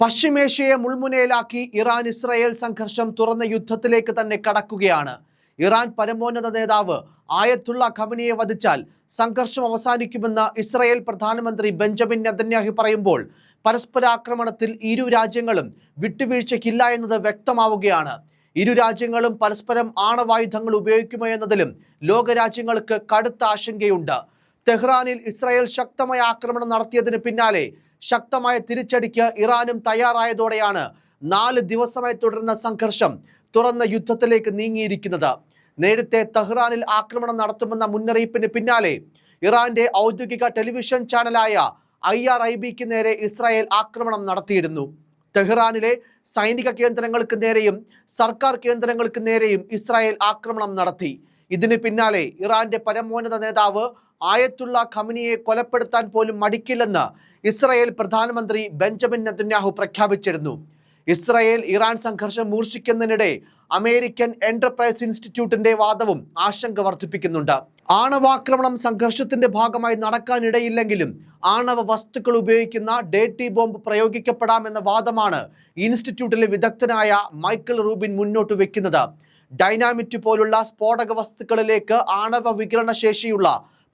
പശ്ചിമേഷ്യയെ മുൾമുനയിലാക്കി Iran Israel സംഘർഷം തുറന്ന യുദ്ധത്തിലേക്ക് തന്നെ കടക്കുകയാണ്. ഇറാൻ പരമോന്നത നേതാവ് ആയത്തുള്ള ഖമനിയെ വധിച്ചാൽ സംഘർഷം അവസാനിക്കുമെന്ന് ഇസ്രായേൽ പ്രധാനമന്ത്രി ബെഞ്ചമിൻ നെതന്യാഹി പറയുമ്പോൾ പരസ്പരാക്രമണത്തിൽ ഇരു രാജ്യങ്ങളും വിട്ടുവീഴ്ചയ്ക്കില്ല എന്നത് വ്യക്തമാവുകയാണ്. ഇരു രാജ്യങ്ങളും പരസ്പരം ആണവായുധങ്ങൾ ഉപയോഗിക്കുമോ എന്നതിലും ലോകരാജ്യങ്ങൾക്ക് കടുത്ത ആശങ്കയുണ്ട്. തെഹ്റാനിൽ ഇസ്രായേൽ ശക്തമായ ആക്രമണം നടത്തിയതിന് പിന്നാലെ ശക്തമായ തിരിച്ചടിക്ക് ഇറാനും തയ്യാറായതോടെയാണ് നാല് ദിവസമായി തുടരുന്ന സംഘർഷം തുറന്ന യുദ്ധത്തിലേക്ക് നീങ്ങിയിരിക്കുന്നത്. നേരത്തെ തെഹ്റാനിൽ ആക്രമണം നടത്തുമെന്ന മുന്നറിയിപ്പിന് പിന്നാലെ ഇറാന്റെ ഔദ്യോഗിക ടെലിവിഷൻ ചാനലായ ഐ ആർ ഐ ബിക്ക് നേരെ ഇസ്രായേൽ ആക്രമണം നടത്തിയിരുന്നു. തെഹ്റാനിലെ സൈനിക കേന്ദ്രങ്ങൾക്ക് നേരെയും സർക്കാർ കേന്ദ്രങ്ങൾക്ക് നേരെയും ഇസ്രായേൽ ആക്രമണം നടത്തി. ഇതിന് പിന്നാലെ ഇറാന്റെ പരമോന്നത നേതാവ് ആയത്തുള്ള ഖമനിയെ കൊലപ്പെടുത്താൻ പോലും മടിക്കില്ലെന്ന് ഇസ്രായേൽ പ്രധാനമന്ത്രി ബെഞ്ചമിൻ നെതന്യാഹു പ്രഖ്യാപിച്ചിരുന്നു. ഇസ്രായേൽ ഇറാൻ സംഘർഷം മൂർച്ഛിക്കുന്നതിനിടെ അമേരിക്കൻ എന്റർപ്രൈസ് ഇൻസ്റ്റിറ്റ്യൂട്ടിന്റെ വാദവും ആശങ്ക വർദ്ധിപ്പിക്കുന്നുണ്ട്. ആണവാക്രമണം സംഘർഷത്തിന്റെ ഭാഗമായി നടക്കാനിടയില്ലെങ്കിലും ആണവ വസ്തുക്കൾ ഉപയോഗിക്കുന്ന ഡേറ്റി ബോംബ് പ്രയോഗിക്കപ്പെടാമെന്ന വാദമാണ് ഇൻസ്റ്റിറ്റ്യൂട്ടിലെ വിദഗ്ധനായ മൈക്കിൾ റൂബിൻ മുന്നോട്ട് വെക്കുന്നത്. ഡൈനാമിറ്റ് പോലുള്ള സ്ഫോടക വസ്തുക്കളിലേക്ക് ആണവ വികിരണ ശേഷിയുള്ള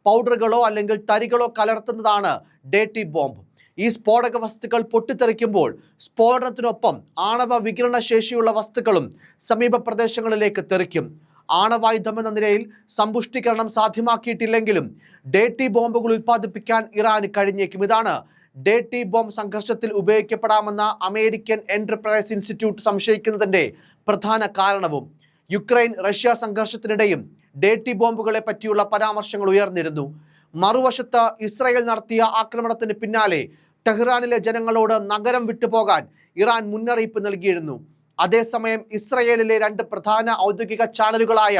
പൗഡറുകളോ അല്ലെങ്കിൽ തരികളോ കലർത്തുന്നതാണ് ഡേറ്റി ബോംബ്. ഈ സ്ഫോടക വസ്തുക്കൾ പൊട്ടിത്തെറിക്കുമ്പോൾ സ്ഫോടനത്തിനൊപ്പം ആണവ വികിരണ ശേഷിയുള്ള വസ്തുക്കളും സമീപ പ്രദേശങ്ങളിലേക്ക് തെറിക്കും. ആണവായുധം എന്ന നിലയിൽ സമ്പുഷ്ടീകരണം സാധ്യമാക്കിയിട്ടില്ലെങ്കിലും ഡേറ്റി ബോംബുകൾ ഉൽപ്പാദിപ്പിക്കാൻ ഇറാന് കഴിഞ്ഞേക്കും. ഇതാണ് ഡേറ്റി ബോംബ് സംഘർഷത്തിൽ ഉപയോഗിക്കപ്പെടാമെന്ന അമേരിക്കൻ എന്റർപ്രൈസ് ഇൻസ്റ്റിറ്റ്യൂട്ട് സംശയിക്കുന്നതിന്റെ പ്രധാന കാരണവും. യുക്രൈൻ റഷ്യ സംഘർഷത്തിനിടെയും ഡേറ്റി ബോംബുകളെ പറ്റിയുള്ള പരാമർശങ്ങൾ ഉയർന്നിരുന്നു. മറുവശത്ത് ഇസ്രായേൽ നടത്തിയ ആക്രമണത്തിന് പിന്നാലെ ടെഹ്റാനിലെ ജനങ്ങളോട് നഗരം വിട്ടുപോകാൻ ഇറാൻ മുന്നറിയിപ്പ് നൽകിയിരുന്നു. അതേസമയം ഇസ്രയേലിലെ രണ്ട് പ്രധാന ഔദ്യോഗിക ചാനലുകളായ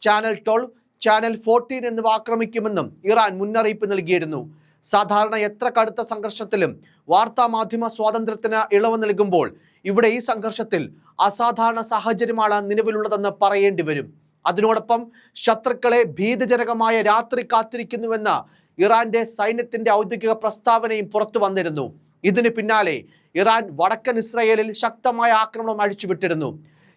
ചാനൽ ട്വൽവ് ചാനൽ ഫോർട്ടീൻ എന്നിവ ആക്രമിക്കുമെന്നും ഇറാൻ മുന്നറിയിപ്പ് നൽകിയിരുന്നു. സാധാരണ എത്ര കടുത്ത സംഘർഷത്തിലും വാർത്താ മാധ്യമ സ്വാതന്ത്ര്യത്തിന് ഇളവ് നൽകുമ്പോൾ ഇവിടെ ഈ സംഘർഷത്തിൽ അസാധാരണ സാഹചര്യമാണ് നിലവിലുള്ളതെന്ന് പറയേണ്ടി വരും. അതിനോടൊപ്പം ശത്രുക്കളെ ഭീതിജനകമായ രാത്രി കാത്തിരിക്കുന്നുവെന്ന് ഇറാന്റെ സൈന്യത്തിന്റെ ഔദ്യോഗിക പ്രസ്താവനയും പുറത്തു വന്നിരുന്നു. ഇതിനു പിന്നാലെ ഇറാൻ വടക്കൻ ഇസ്രയേലിൽ ശക്തമായ ആക്രമണം അഴിച്ചുവിട്ടിരുന്നു.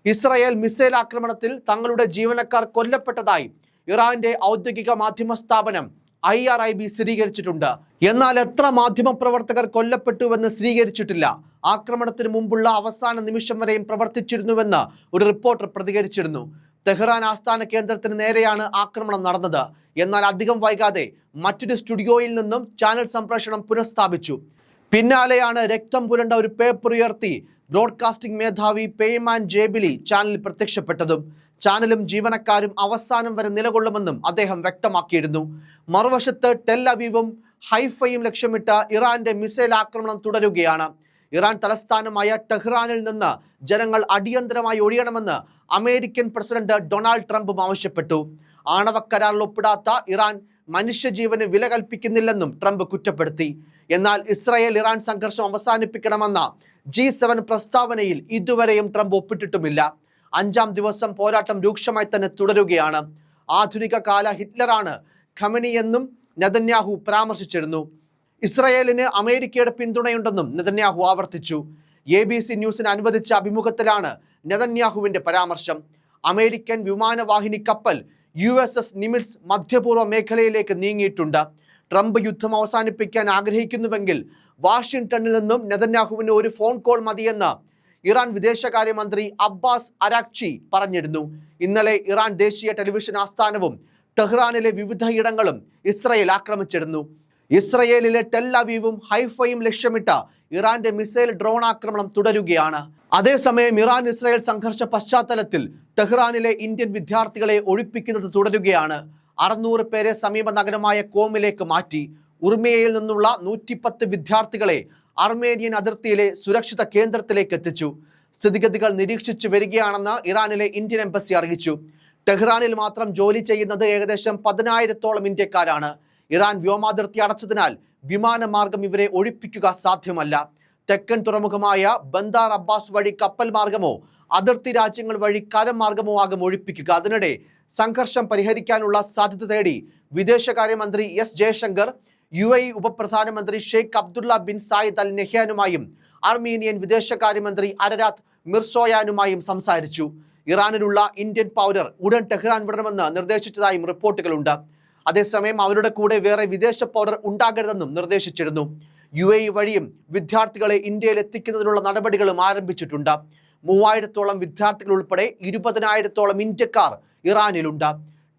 ഇസ്രയേൽ മിസൈൽ ആക്രമണത്തിൽ തങ്ങളുടെ ജീവനക്കാർ കൊല്ലപ്പെട്ടതായി ഇറാന്റെ ഔദ്യോഗിക മാധ്യമ സ്ഥാപനം ഐ ആർ ഐ ബി സ്ഥിരീകരിച്ചിട്ടുണ്ട്. എന്നാൽ എത്ര മാധ്യമ പ്രവർത്തകർ കൊല്ലപ്പെട്ടുവെന്ന് സ്ഥിരീകരിച്ചിട്ടില്ല. ആക്രമണത്തിന് മുമ്പുള്ള അവസാന നിമിഷം വരെയും പ്രവർത്തിച്ചിരുന്നുവെന്ന് ഒരു റിപ്പോർട്ടർ പ്രതികരിച്ചിരുന്നു. തെഹ്റാൻ ആസ്ഥാന കേന്ദ്രത്തിന് നേരെയാണ് ആക്രമണം നടന്നത്. എന്നാൽ അധികം വൈകാതെ മറ്റൊരു സ്റ്റുഡിയോയിൽ നിന്നും ചാനൽ സംപ്രേഷണം പുനഃസ്ഥാപിച്ചു. പിന്നാലെയാണ് രക്തം പുരണ്ട ഒരു പേപ്പർ ഉയർത്തി ബ്രോഡ്കാസ്റ്റിംഗ് മേധാവി പേയ്മാൻ ജേബിലി ചാനലിൽ പ്രത്യക്ഷപ്പെട്ടതും ചാനലും ജീവനക്കാരും അവസാനം വരെ നിലകൊള്ളുമെന്നും അദ്ദേഹം വ്യക്തമാക്കിയിരുന്നു. മറുവശത്ത് ടെൽ അവീവും ഹൈഫയും ലക്ഷ്യമിട്ട ഇറാന്റെ മിസൈൽ ആക്രമണം തുടരുകയാണ്. ഇറാൻ തലസ്ഥാനമായ ടെഹ്റാനിൽ നിന്ന് ജനങ്ങൾ അടിയന്തരമായി ഒഴിയണമെന്ന് അമേരിക്കൻ പ്രസിഡന്റ് ഡൊണാൾഡ് ട്രംപും ആവശ്യപ്പെട്ടു. ആണവ കരാറിൽ ഒപ്പിടാത്ത ഇറാൻ മനുഷ്യജീവന് വില കൽപ്പിക്കുന്നില്ലെന്നും ട്രംപ് കുറ്റപ്പെടുത്തി. എന്നാൽ ഇസ്രായേൽ ഇറാൻ സംഘർഷം അവസാനിപ്പിക്കണമെന്ന ജി സെവൻ പ്രസ്താവനയിൽ ഇതുവരെയും ട്രംപ് ഒപ്പിട്ടിട്ടുമില്ല. അഞ്ചാം ദിവസം പോരാട്ടം രൂക്ഷമായി തന്നെ തുടരുകയാണ്. ആധുനിക കാല ഹിറ്റ്ലറാണ് ഖമനിയെന്നും നെതന്യാഹു പരാമർശിച്ചിരുന്നു. ഇസ്രായേലിന് അമേരിക്കയുടെ പിന്തുണയുണ്ടെന്നും നെതന്യാഹു ആവർത്തിച്ചു. എ ബി സി ന്യൂസിന് അനുവദിച്ച അഭിമുഖത്തിലാണ് നെതന്യാഹുവിന്റെ പരാമർശം. അമേരിക്കൻ വിമാനവാഹിനി കപ്പൽ യു എസ് എസ് നിമിറ്റ്സ് മധ്യപൂർവ മേഖലയിലേക്ക് നീങ്ങിയിട്ടുണ്ട്. ട്രംപ് യുദ്ധം അവസാനിപ്പിക്കാൻ ആഗ്രഹിക്കുന്നുവെങ്കിൽ വാഷിംഗ്ടണിൽ നിന്നും നെതന്യാഹുവിന് ഒരു ഫോൺ കോൾ മതിയെന്ന് ഇറാൻ വിദേശകാര്യമന്ത്രി അബ്ബാസ് അരാക്ചി പറഞ്ഞിരുന്നു. ഇന്നലെ ഇറാൻ ദേശീയ ടെലിവിഷൻ ആസ്ഥാനവും ടെഹ്റാനിലെ വിവിധ ഇടങ്ങളും ഇസ്രയേൽ ആക്രമിച്ചിരുന്നു. ഇസ്രയേലിലെ ടെൽ അവീവും ഹൈഫയും ലക്ഷ്യമിട്ട ഇറാന്റെ മിസൈൽ ഡ്രോൺ ആക്രമണം തുടരുകയാണ്. അതേസമയം ഇറാൻ ഇസ്രായേൽ സംഘർഷ പശ്ചാത്തലത്തിൽ ടെഹ്റാനിലെ ഇന്ത്യൻ വിദ്യാർത്ഥികളെ ഒഴിപ്പിക്കുന്നത് തുടരുകയാണ്. അറുന്നൂറ് പേരെ സമീപ നഗരമായ കോമിലേക്ക് മാറ്റി. ഉർമിയയിൽ നിന്നുള്ള നൂറ്റിപ്പത്ത് വിദ്യാർത്ഥികളെ അർമേനിയൻ അതിർത്തിയിലെ സുരക്ഷിത കേന്ദ്രത്തിലേക്ക് എത്തിച്ചു. സ്ഥിതിഗതികൾ നിരീക്ഷിച്ചു വരികയാണെന്ന് ഇറാനിലെ ഇന്ത്യൻ എംബസി അറിയിച്ചു. ടെഹ്റാനിൽ മാത്രം ജോലി ചെയ്യുന്നത് ഏകദേശം പതിനായിരത്തോളം ഇന്ത്യക്കാരാണ്. ഇറാൻ വ്യോമാതിർത്തി അടച്ചതിനാൽ വിമാനമാർഗം ഇവരെ ഒഴിപ്പിക്കുക സാധ്യമല്ല. തെക്കൻ തുറമുഖമായ ബന്ദാർ അബ്ബാസ് വഴി കപ്പൽ മാർഗമോ അതിർത്തി രാജ്യങ്ങൾ വഴി കരം മാർഗമോ ആകും ഒഴിപ്പിക്കുക. അതിനിടെ സംഘർഷം പരിഹരിക്കാനുള്ള സാധ്യത തേടി വിദേശകാര്യമന്ത്രി എസ് ജയശങ്കർ യു എ ഉപപ്രധാനമന്ത്രി Sheikh Abdullah bin Zayed Al നെഹ്യാനുമായും Armenian വിദേശകാര്യമന്ത്രി അരരാത് മിർസോയാനുമായും സംസാരിച്ചു. ഇറാനിലുള്ള ഇന്ത്യൻ പൗരർ ഉടൻ ടെഹ്റാൻ വിടണമെന്ന് നിർദ്ദേശിച്ചതായും റിപ്പോർട്ടുകളുണ്ട്. അതേസമയം അവരുടെ കൂടെ വേറെ വിദേശ പൗരർ ഉണ്ടാകരുതെന്നും നിർദ്ദേശിച്ചിരുന്നു. യു എ വഴിയും വിദ്യാർത്ഥികളെ ഇന്ത്യയിൽ എത്തിക്കുന്നതിനുള്ള നടപടികളും ആരംഭിച്ചിട്ടുണ്ട്. മൂവായിരത്തോളം വിദ്യാർത്ഥികൾ ഉൾപ്പെടെ ഇരുപതിനായിരത്തോളം ഇന്ത്യക്കാർ ഇറാനിലുണ്ട്.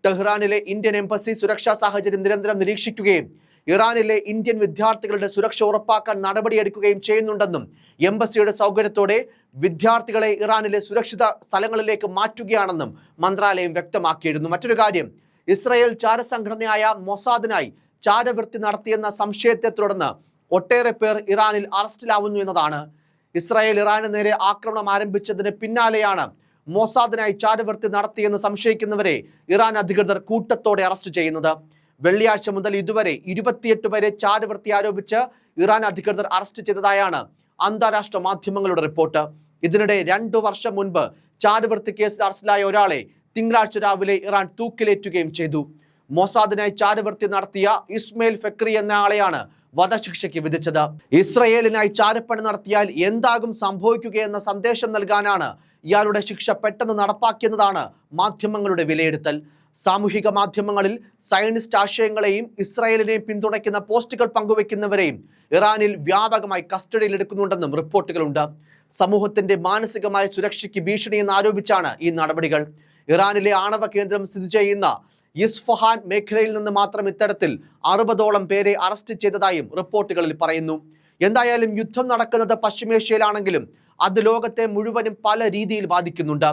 ടെഹ്റാനിലെ ഇന്ത്യൻ എംബസി സുരക്ഷാ സാഹചര്യം നിരന്തരം നിരീക്ഷിക്കുകയും ഇറാനിലെ ഇന്ത്യൻ വിദ്യാർത്ഥികളുടെ സുരക്ഷ ഉറപ്പാക്കാൻ നടപടിയെടുക്കുകയും ചെയ്യുന്നുണ്ടെന്നും എംബസിയുടെ സൗകര്യത്തോടെ വിദ്യാർത്ഥികളെ ഇറാനിലെ സുരക്ഷിത സ്ഥലങ്ങളിലേക്ക് മാറ്റുകയാണെന്നും മന്ത്രാലയം വ്യക്തമാക്കിയിരുന്നു. മറ്റൊരു കാര്യം ഇസ്രായേൽ ചാരസംഘടനയായ മൊസാദിനായി ചാരവൃത്തി നടത്തിയെന്ന സംശയത്തെ തുടർന്ന് ഒട്ടേറെ പേർ ഇറാനിൽ അറസ്റ്റിലാവുന്നു എന്നതാണ്. ഇസ്രായേൽ ഇറാന് നേരെ ആക്രമണം ആരംഭിച്ചതിന് പിന്നാലെയാണ് മൊസാദിനായി ചാരവൃത്തി നടത്തിയെന്ന് സംശയിക്കുന്നവരെ ഇറാൻ അധികൃതർ കൂട്ടത്തോടെ അറസ്റ്റ് ചെയ്യുന്നത്. വെള്ളിയാഴ്ച മുതൽ ഇതുവരെ ഇരുപത്തിയെട്ട് പേരെ ചാരവൃത്തി ആരോപിച്ച് ഇറാൻ അധികൃതർ അറസ്റ്റ് ചെയ്തതായാണ് അന്താരാഷ്ട്ര മാധ്യമങ്ങളുടെ റിപ്പോർട്ട്. ഇതിനിടെ രണ്ടു വർഷം മുൻപ് ചാരവൃത്തി കേസിൽ അറസ്റ്റിലായ ഒരാളെ തിങ്കളാഴ്ച രാവിലെ ഇറാൻ തൂക്കിലേറ്റുകയും ചെയ്തു. മൊസാദിനായി ചാരവൃത്തി നടത്തിയ ഇസ്മയിൽ ഫെക്രി എന്ന ആളെയാണ് വധശിക്ഷയ്ക്ക് വിധിച്ചത്. ഇസ്രയേലിനായി ചാരപ്പണി നടത്തിയാൽ എന്താകും സംഭവിക്കുകയെന്ന സന്ദേശം നൽകാനാണ് ഇയാളുടെ ശിക്ഷ പെട്ടെന്ന് നടപ്പാക്കിയെന്നതാണ് മാധ്യമങ്ങളുടെ വിലയിരുത്തൽ. സാമൂഹിക മാധ്യമങ്ങളിൽ സയനിസ്റ്റ് ആശയങ്ങളെയും ഇസ്രായേലിനെയും പിന്തുണയ്ക്കുന്ന പോസ്റ്റുകൾ പങ്കുവെക്കുന്നവരെയും ഇറാനിൽ വ്യാപകമായി കസ്റ്റഡിയിൽ എടുക്കുന്നുണ്ടെന്നും റിപ്പോർട്ടുകളുണ്ട്. സമൂഹത്തിന്റെ മാനസികമായ സുരക്ഷയ്ക്ക് ഭീഷണിയെന്ന് ആരോപിച്ചാണ് ഈ നടപടികൾ. ഇറാനിലെ ആണവ കേന്ദ്രം സ്ഥിതി ചെയ്യുന്ന ഇസ്ഫഹാൻ മേഖലയിൽ നിന്ന് മാത്രം ഇത്തരത്തിൽ അറുപതോളം പേരെ അറസ്റ്റ് ചെയ്തതായും റിപ്പോർട്ടുകളിൽ പറയുന്നു. എന്തായാലും യുദ്ധം നടക്കുന്നത് പശ്ചിമേഷ്യയിലാണെങ്കിലും അത് ലോകത്തെ മുഴുവനും പല രീതിയിൽ ബാധിക്കുന്നുണ്ട്.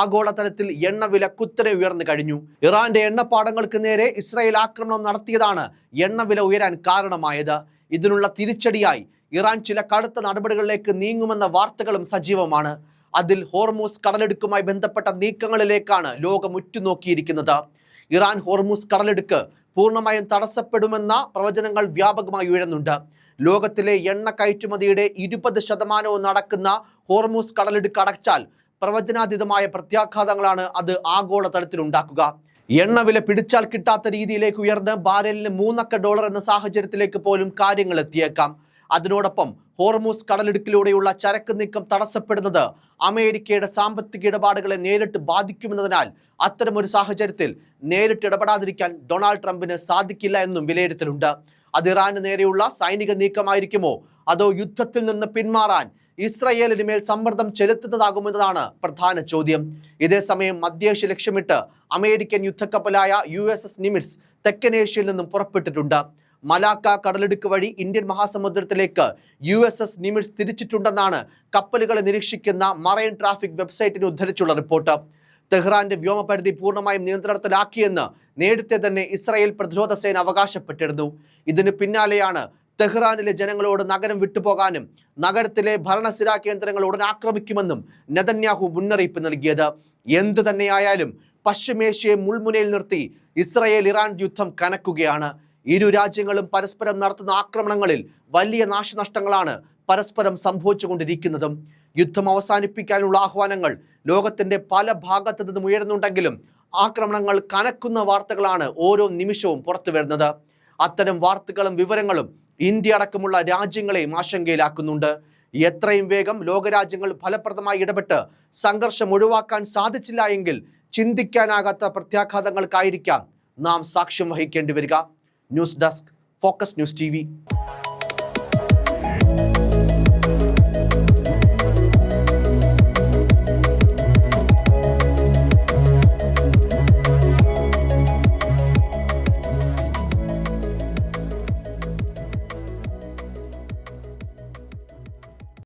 ആഗോളതലത്തിൽ എണ്ണവില കുത്തനെ ഉയർന്നു കഴിഞ്ഞു. ഇറാന്റെ എണ്ണപ്പാടങ്ങൾക്ക് നേരെ ഇസ്രായേൽ ആക്രമണം നടത്തിയതാണ് എണ്ണവില ഉയരാൻ കാരണമായത്. ഇതിനുള്ള തിരിച്ചടിയായി ഇറാൻ ചില കടുത്ത നടപടികളിലേക്ക് നീങ്ങുമെന്ന വാർത്തകളും സജീവമാണ്. അതിൽ ഹോർമൂസ് കടലെടുക്കുമായി ബന്ധപ്പെട്ട നീക്കങ്ങളിലേക്കാണ് ലോകം ഉറ്റുനോക്കിയിരിക്കുന്നത്. ഇറാൻ ഹോർമൂസ് കടലെടുക്ക് പൂർണമായും തടസ്സപ്പെടുമെന്ന പ്രവചനങ്ങൾ വ്യാപകമായി ഉയരുന്നുണ്ട്. ലോകത്തിലെ എണ്ണ കയറ്റുമതിയുടെ ഇരുപത് ശതമാനവും നടക്കുന്ന ഹോർമൂസ് കടലെടുക്ക് അടച്ചാൽ പ്രവചനാതീതമായ പ്രത്യാഘാതങ്ങളാണ് അത് ആഗോളതലത്തിൽ ഉണ്ടാക്കുക എണ്ണ വില പിടിച്ചാൽ കിട്ടാത്ത രീതിയിലേക്ക് ഉയർന്ന് ബാരലിന് മൂന്നക്ക ഡോളർ എന്ന സാഹചര്യത്തിലേക്ക് പോലും കാര്യങ്ങൾ എത്തിയേക്കാം. അതിനോടൊപ്പം ഹോർമൂസ് കടലിടുക്കിലൂടെയുള്ള ചരക്ക് നീക്കം തടസ്സപ്പെടുന്നത് അമേരിക്കയുടെ സാമ്പത്തിക ഇടപാടുകളെ നേരിട്ട് ബാധിക്കുമെന്നതിനാൽ അത്തരമൊരു സാഹചര്യത്തിൽ നേരിട്ട് ഇടപെടാതിരിക്കാൻ ഡൊണാൾഡ് ട്രംപിന് സാധിക്കില്ല എന്നും വിലയിരുത്തലുണ്ട്. അത് ഇറാന് നേരെയുള്ള സൈനിക നീക്കമായിരിക്കുമോ? അതോ യുദ്ധത്തിൽ നിന്ന് പിന്മാറാൻ ഇസ്രയേലിന് മേൽ സമ്മർദ്ദം ചെലുത്തുന്നതാകുമെന്നതാണ് പ്രധാന ചോദ്യം. ഇതേസമയം മധ്യേഷ്യ ലക്ഷ്യമിട്ട് അമേരിക്കൻ യുദ്ധക്കപ്പലായ യു എസ് എസ് നിമിറ്റ്സ് തെക്കൻ ഏഷ്യയിൽ നിന്നും പുറപ്പെട്ടിട്ടുണ്ട്. മലാക്ക കടലിടുക്ക് വഴി ഇന്ത്യൻ മഹാസമുദ്രത്തിലേക്ക് യു എസ് എസ് നിമിറ്റ്സ് തിരിച്ചിട്ടുണ്ടെന്നാണ് കപ്പലുകളെ നിരീക്ഷിക്കുന്ന മറൈൻ ട്രാഫിക് വെബ്സൈറ്റിനെ ഉദ്ധരിച്ചുള്ള റിപ്പോർട്ട്. തെഹ്റാന്റെ വ്യോമപരിധി പൂർണമായും നിയന്ത്രണത്തിലാക്കിയെന്ന് നേരത്തെ തന്നെ ഇസ്രായേൽ പ്രതിരോധ സേന അവകാശപ്പെട്ടിരുന്നു. ഇതിന് പിന്നാലെയാണ് തെഹ്റാനിലെ ജനങ്ങളോട് നഗരം വിട്ടുപോകാനും നഗരത്തിലെ ഭരണസിരാ കേന്ദ്രങ്ങൾ ഉടൻ ആക്രമിക്കുമെന്നും നെതന്യാഹു മുന്നറിയിപ്പ് നൽകിയത്. എന്തു തന്നെയായാലും പശ്ചിമേഷ്യയെ മുൾമുനയിൽ നിർത്തി ഇസ്രായേൽ ഇറാൻ യുദ്ധം കനക്കുകയാണ്. ഇരു രാജ്യങ്ങളും പരസ്പരം നടത്തുന്ന ആക്രമണങ്ങളിൽ വലിയ നാശനഷ്ടങ്ങളാണ് പരസ്പരം സംഭവിച്ചുകൊണ്ടിരിക്കുന്നതും. യുദ്ധം അവസാനിപ്പിക്കാനുള്ള ആഹ്വാനങ്ങൾ ലോകത്തിന്റെ പല ഭാഗത്തു നിന്നും ഉയരുന്നുണ്ടെങ്കിലും ആക്രമണങ്ങൾ കനക്കുന്ന വാർത്തകളാണ് ഓരോ നിമിഷവും പുറത്തു വരുന്നത്. അത്തരം വാർത്തകളും വിവരങ്ങളും ഇന്ത്യ അടക്കമുള്ള രാജ്യങ്ങളെയും ആശങ്കയിലാക്കുന്നുണ്ട്. എത്രയും വേഗം ലോകരാജ്യങ്ങൾ ഫലപ്രദമായി ഇടപെട്ട് സംഘർഷം ഒഴിവാക്കാൻ സാധിച്ചില്ല എങ്കിൽ ചിന്തിക്കാനാകാത്ത പ്രത്യാഘാതങ്ങൾക്കായിരിക്കാം നാം സാക്ഷ്യം വഹിക്കേണ്ടി വരിക. News desk focus news T